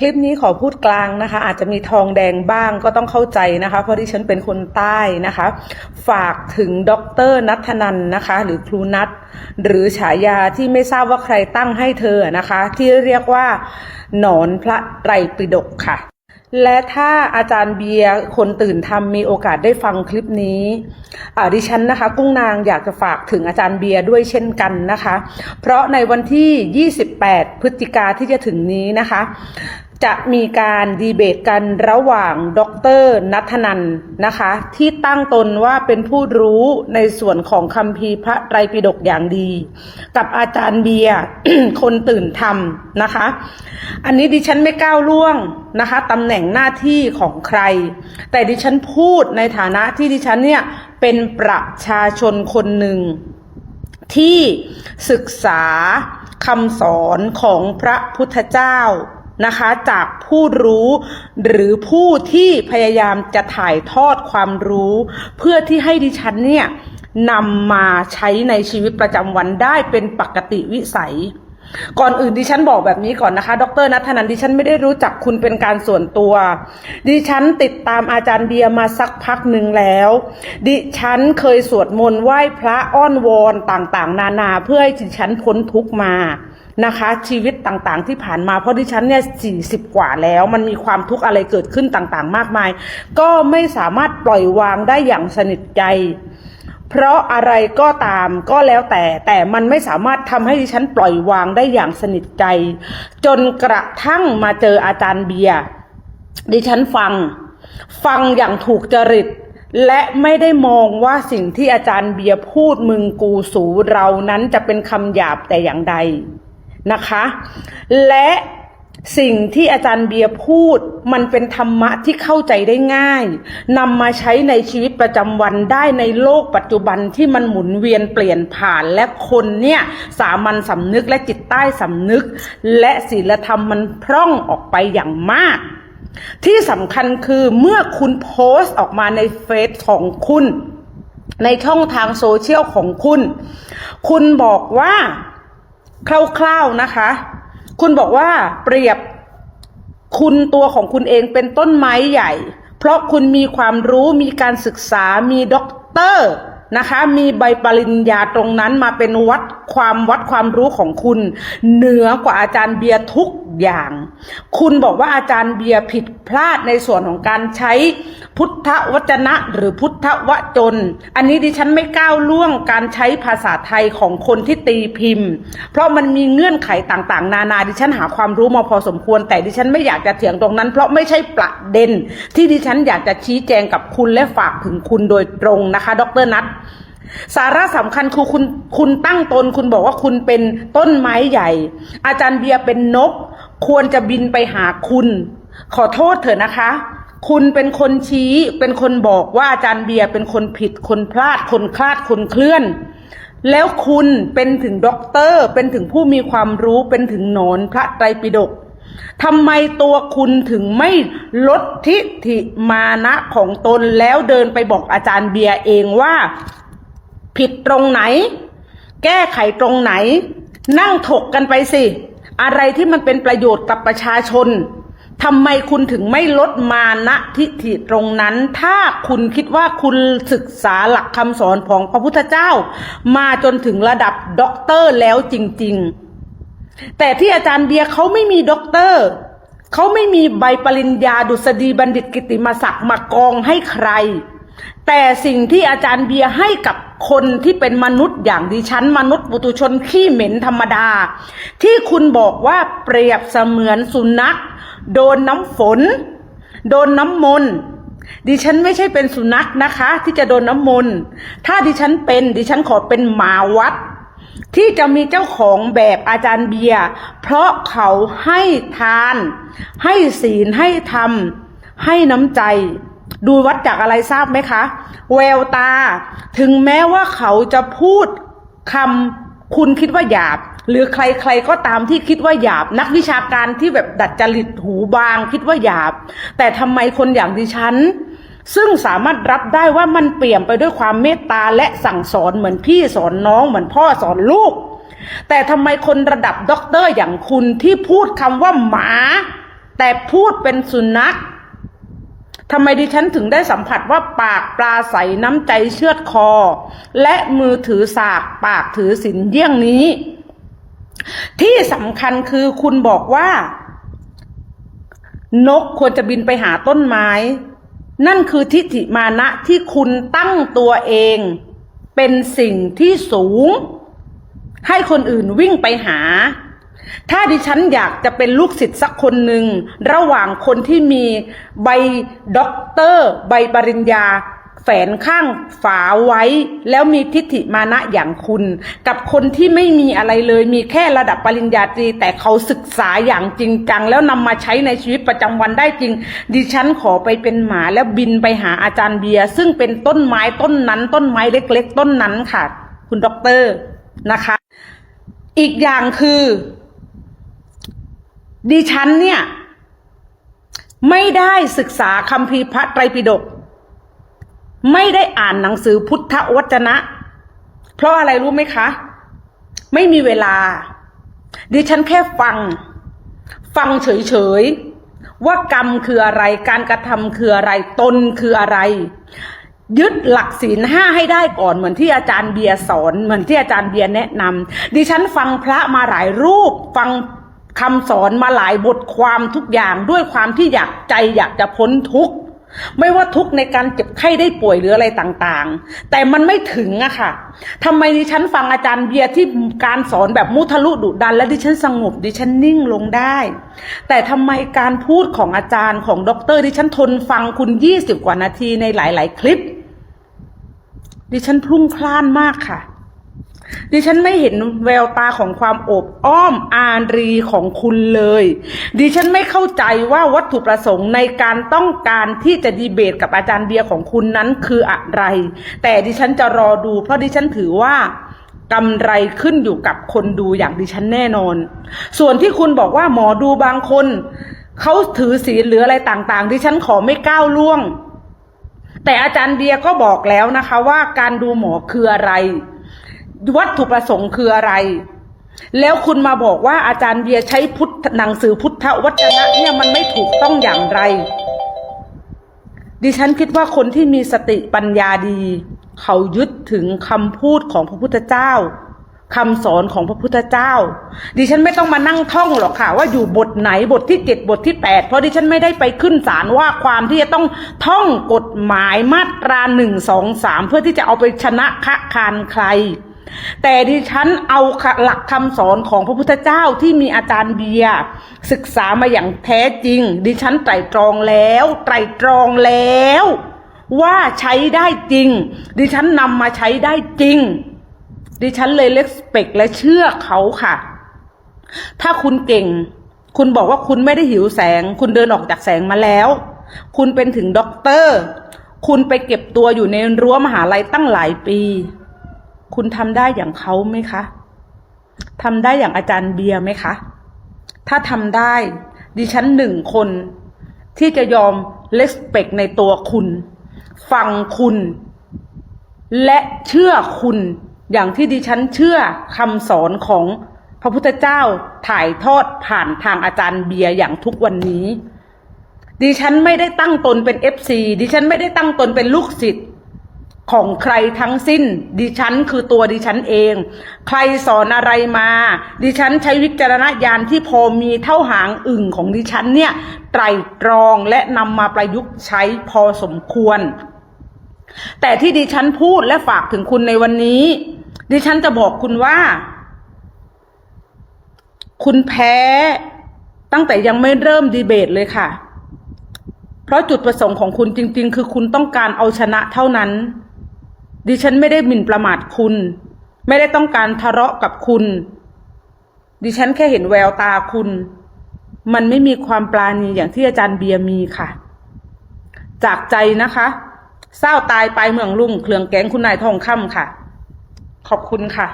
คลิปนี้ขอพูดกลางนะคะ อาจจะมีทองแดงบ้างก็ต้องเข้าใจนะคะ เพราะที่ฉันเป็นคนใต้นะคะ ฝากถึงดรนัทนันนะคะ หรือครูนัทหรือฉายาที่ไม่ทราบว่าใครตั้งให้เธอนะคะ ที่เรียกว่า หนอนพระไตรปิฎกค่ะ และถ้าอาจารย์เบียร์คนตื่นทำมีโอกาสได้ฟังคลิปนี้อ่าดิฉันนะคะ กุ้งนางอยากจะฝากถึงอาจารย์เบียร์ด้วยเช่นกันนะคะ เพราะในวันที่ 28 พฤศจิกาที่จะถึงนี้นะคะ จะมีการดีเบตกันระหว่างดรนัทนันนะคะ ที่ตั้งตนว่าเป็นผู้รู้ในส่วนของคัมภีร์พระไตรปิฎกอย่างดี กับอาจารย์เบียร์คนตื่นธรรมนะคะ อันนี้ดิฉันไม่ก้าวล่วงนะคะตำแหน่งหน้าที่ของใคร แต่ดิฉันพูดในฐานะที่ดิฉันเนี่ยเป็นประชาชนคนหนึ่งที่ศึกษาคำสอนของพระพุทธเจ้า นะคะจากผู้รู้หรือผู้ที่พยายามจะถ่ายทอดความรู้ เพื่อที่ให้ดิฉันเนี่ยนำมาใช้ในชีวิตประจำวันได้เป็นปกติวิสัย ก่อนอื่นดิฉันบอกแบบนี้ก่อนนะคะ ดรนัทนันดิฉันไม่ได้รู้จักคุณเป็นการส่วนตัว ดิฉันติดตามอาจารย์เบียมาสักพักหนึ่งแล้ว ดิฉันเคยสวดมนต์ไหว้พระอ้อนวอนต่างๆ นานาเพื่อให้ดิฉันพ้นทุกมา นะคะ ชีวิตต่างๆ ที่ผ่านมาเพราะดิฉันเนี่ยสี่สิบกว่าแล้ว มันมีความทุกข์อะไรเกิดขึ้นต่างๆ มากมาย ก็ไม่สามารถปล่อยวางได้อย่างสนิทใจ เพราะอะไรก็ตามก็แล้วแต่แต่มันไม่สามารถทำให้ดิฉันปล่อยวางได้อย่างสนิทใจ จนกระทั่งมาเจออาจารย์เบียร์ดิฉันฟัง ฟังอย่างถูกจริตและไม่ได้มองว่าสิ่งที่อาจารย์เบียร์พูดมึงกูสูเรานั้นจะเป็นคำหยาบแต่อย่างใด นะคะ และสิ่งที่อาจารย์เบียร์พูดมันเป็นธรรมะที่เข้าใจได้ง่ายนำมาใช้ในชีวิตประจำวันได้ในโลกปัจจุบันที่มันหมุนเวียนเปลี่ยนผ่านและคนเนี่ยสามัญสำนึกและจิตใต้สำนึก และศีลธรรมมันพร่องออกไปอย่างมาก ที่สำคัญคือเมื่อคุณโพสต์ออกมาในเฟซของคุณ ในช่องทางโซเชียลของคุณ คุณบอกว่า คร่าวๆนะคะ คุณบอกว่าเปรียบคุณตัวของคุณเองเป็นต้นไม้ใหญ่ เพราะคุณมีความรู้มีการศึกษามีด็อกเตอร์นะคะ มีใบปริญญาตรงนั้นมาเป็นวัดความวัดความรู้ของคุณ เหนือกว่าอาจารย์เบียร์ทุกอย่าง คุณบอกว่าอาจารย์เบียร์ผิดพลาดในส่วนของการใช้ พุทธวจนะ หรือพุทธวจน อันนี้ดิฉันไม่ก้าวล่วงการใช้ภาษาไทยของคนที่ตีพิมพ์ เพราะมันมีเงื่อนไขต่างๆ นานาดิฉันหาความรู้มาพอสมควร แต่ดิฉันไม่อยากจะเถียงตรงนั้น เพราะไม่ใช่ประเด็น ที่ดิฉันอยากจะชี้แจงกับคุณและฝากถึงคุณโดยตรงนะคะ ดรนัทสาระสำคัญคือคุณคุณตั้งตน คุณบอกว่าคุณเป็นต้นไม้ใหญ่ อาจารย์เบียร์เป็นนก ควรจะบินไปหาคุณ ขอโทษเถอะนะคะ คุณเป็นคนชี้เป็นคนบอกว่าอาจารย์เบียร์เป็นคนผิดคนพลาดคนคลาดคนเคลื่อน แล้วคุณเป็นถึงด็อกเตอร์ เป็นถึงผู้มีความรู้เป็นถึงหนอนพระไตรปิฎกทำไมตัวคุณถึงไม่ลดทิฐิมานะของตนแล้วเดินไปบอกอาจารย์เบียร์เองว่า ผิดตรงไหน แก้ไขตรงไหน นั่งถกกันไปสิ อะไรที่มันเป็นประโยชน์กับประชาชน ทำไมคุณถึงไม่ลดมานะทิฐิตรงนั้น ถ้าคุณคิดว่าคุณศึกษาหลักคำสอนของพระพุทธเจ้า มาจนถึงระดับด็อกเตอร์แล้วจริง ๆ แต่ที่อาจารย์เบียร์เขาไม่มีด็อกเตอร์เขาไม่มีใบปริญญาดุษฎีบัณฑิตกิติมศักดิ์มากองให้ใคร แต่สิ่งที่อาจารย์เบียร์ให้กับคนที่เป็นมนุษย์อย่างดิฉัน มนุษย์ปุตุชนขี้เหม็นธรรมดา ที่คุณบอกว่าเปรียบเสมือนสุนัข โดนน้ำฝน โดนน้ำมนต์ดิฉันไม่ใช่เป็นสุนัขนะคะ ที่จะโดนน้ำมนต์ถ้าดิฉันเป็นดิฉันขอเป็นหมาวัด ที่จะมีเจ้าของแบบอาจารย์เบียร์เพราะเขาให้ทาน ให้ศีลให้ธรรมให้น้ำใจ ดูวัดจากอะไรทราบไหมคะ แววตา ถึงแม้ว่าเขาจะพูดคำคุณคิดว่าหยาบ หรือใครๆก็ตามที่คิดว่าหยาบ นักวิชาการที่แบบดัดจริตหูบาง คิดว่าหยาบ แต่ทำไมคนอย่างดิฉัน ซึ่งสามารถรับได้ว่ามันเปี่ยมไปด้วยความเมตตาและสั่งสอนเหมือนพี่สอนน้องเหมือนพ่อสอนลูก แต่ทำไมคนระดับด็อกเตอร์อย่างคุณที่พูดคำว่าหมา แต่พูดเป็นสุนัข ทำไมดิฉันถึงได้สัมผัสว่าปากปลาใสน้ำใจเชือดคอ และมือถือสากปากถือสินเยี่ยงนี้ ที่สำคัญคือคุณบอกว่า นกควรจะบินไปหาต้นไม้ นั่นคือทิฏฐิมานะที่คุณตั้งตัวเอง เป็นสิ่งที่สูง ให้คนอื่นวิ่งไปหา ถ้าดิฉันอยากจะเป็นลูกศิษย์สักคนหนึ่งระหว่างคนที่มีใบด็อกเตอร์ ใบปริญญา แฝนข้างฝาไว้ แล้วมีทิฏฐิมานะอย่างคุณ กับคนที่ไม่มีอะไรเลยมีแค่ระดับปริญญาตรี แต่เขาศึกษาอย่างจริงจัง แล้วนำมาใช้ในชีวิตประจำวันได้จริง ดิฉันขอไปเป็นหมาแล้วบินไปหาอาจารย์เบียร์ซึ่งเป็นต้นไม้ต้นนั้น ต้นไม้เล็ก ๆ ต้นนั้นค่ะ คุณด็อกเตอร์นะคะ อีกอย่างคือ ดิฉันเนี่ย ไม่ได้ศึกษาคัมภีร์พระไตรปิฎกไม่ได้อ่านหนังสือพุทธวจนะ เพราะอะไรรู้ไหมคะ ไม่มีเวลา ดิฉันแค่ฟัง ฟังเฉยๆ ว่ากรรมคืออะไร การกระทำคืออะไร ตนคืออะไร ยึดหลักศีลห้าให้ได้ก่อนเหมือนที่อาจารย์เบียร์สอน เหมือนที่อาจารย์เบียร์แนะนำดิฉันฟังพระมาหลายรูป ฟัง คำสอนมาหลายบทความทุกอย่างด้วยความที่อยากใจอยากจะพ้นทุกข์ไม่ว่าทุกข์ในการเจ็บไข้ได้ป่วยหรืออะไรต่างๆ แต่มันไม่ถึงอะค่ะทำไมดิฉันฟังอาจารย์เบียร์ที่การสอนแบบมุทะลุดุดัน และดิฉันสงบดิฉันนิ่งลงได้ แต่ทำไมการพูดของอาจารย์ของด็อกเตอร์ดิฉันทนฟังคุณยี่สิบกว่านาทีในหลาย ๆ คลิป ดิฉันพลุ่งพล่านมากค่ะ ดิฉันไม่เห็นแววตาของความอบอ้อมอารีของคุณเลย ดิฉันไม่เข้าใจว่าวัตถุประสงค์ในการต้องการที่จะดีเบตกับอาจารย์เบียร์ของคุณนั้นคืออะไร แต่ดิฉันจะรอดู เพราะดิฉันถือว่ากำไรขึ้นอยู่กับคนดูอย่างดิฉันแน่นอน ส่วนที่คุณบอกว่าหมอดูบางคนเขาถือศีลหรืออะไรต่างๆ ดิฉันขอไม่ก้าวล่วง แต่อาจารย์เบียร์ก็บอกแล้วนะคะว่าการดูหมอคืออะไร วัตถุประสงค์คืออะไร แล้วคุณมาบอกว่าอาจารย์เบียร์ใช้พุทธหนังสือพุทธวจนะเนี่ยมันไม่ถูกต้องอย่างไร ดิฉันคิดว่าคนที่มีสติปัญญาดี เขายึดถึงคำพูดของพระพุทธเจ้าคำสอนของพระพุทธเจ้า ดิฉันไม่ต้องมานั่งท่องหรอกค่ะ ว่าอยู่บทไหนบทที่เจ็ดบทที่แปดเพราะดิฉันไม่ได้ไปขึ้นศาลว่าความที่จะต้องท่องกฎหมายมาตราหนึ่งสองสามเพื่อที่จะเอาไปชนะคะคานใคร แต่ดิฉันเอาหลักคำสอนของพระพุทธเจ้าที่มีอาจารย์เบียร์ศึกษามาอย่างแท้จริง ดิฉันไตรตรองแล้ว ไตรตรองแล้ว ว่าใช้ได้จริง ดิฉันนำมาใช้ได้จริง ดิฉันเลยเลสเปกและเชื่อเขาค่ะ ถ้าคุณเก่ง คุณบอกว่าคุณไม่ได้หิวแสง คุณเดินออกจากแสงมาแล้ว คุณเป็นถึงด็อกเตอร์ คุณไปเก็บตัวอยู่ในรั้วมหาลัยตั้งหลายปี คุณทำได้อย่างเขาไหมคะทำได้อย่างอาจารย์เบียร์ไหมคะ ถ้าทำได้ ดิฉันหนึ่งคน ที่จะยอมเลสเปกในตัวคุณ ฟังคุณ และเชื่อคุณ อย่างที่ดิฉันเชื่อคำสอนของพระพุทธเจ้าถ่ายทอดผ่านทางอาจารย์เบียร์อย่างทุกวันนี้ ดิฉันไม่ได้ตั้งตนเป็นเอฟซีดิฉันไม่ได้ตั้งตนเป็นลูกศิษย์ ของใครทั้งสิ้น ดิฉันคือตัวดิฉันเอง ใครสอนอะไรมา ดิฉันใช้วิจารณญาณที่พอมีเท่าหางอึ่งของดิฉันเนี่ยไตรตรองและนำมาประยุกต์ใช้พอสมควร แต่ที่ดิฉันพูดและฝากถึงคุณในวันนี้ ดิฉันจะบอกคุณว่า คุณแพ้ตั้งแต่ยังไม่เริ่มดีเบตเลยค่ะ เพราะจุดประสงค์ของคุณจริง ๆ คือคุณต้องการเอาชนะเท่านั้น ดิฉันไม่ได้หมิ่นประมาทคุณ ไม่ได้ต้องการทะเลาะกับคุณ ดิฉันแค่เห็นแววตาคุณ มันไม่มีความปราณีอย่างที่อาจารย์เบียร์มีค่ะ จากใจนะคะเศร้าตายไปเมืองลุงเครื่องแกงคุณนายทองคำค่ะ ขอบคุณค่ะ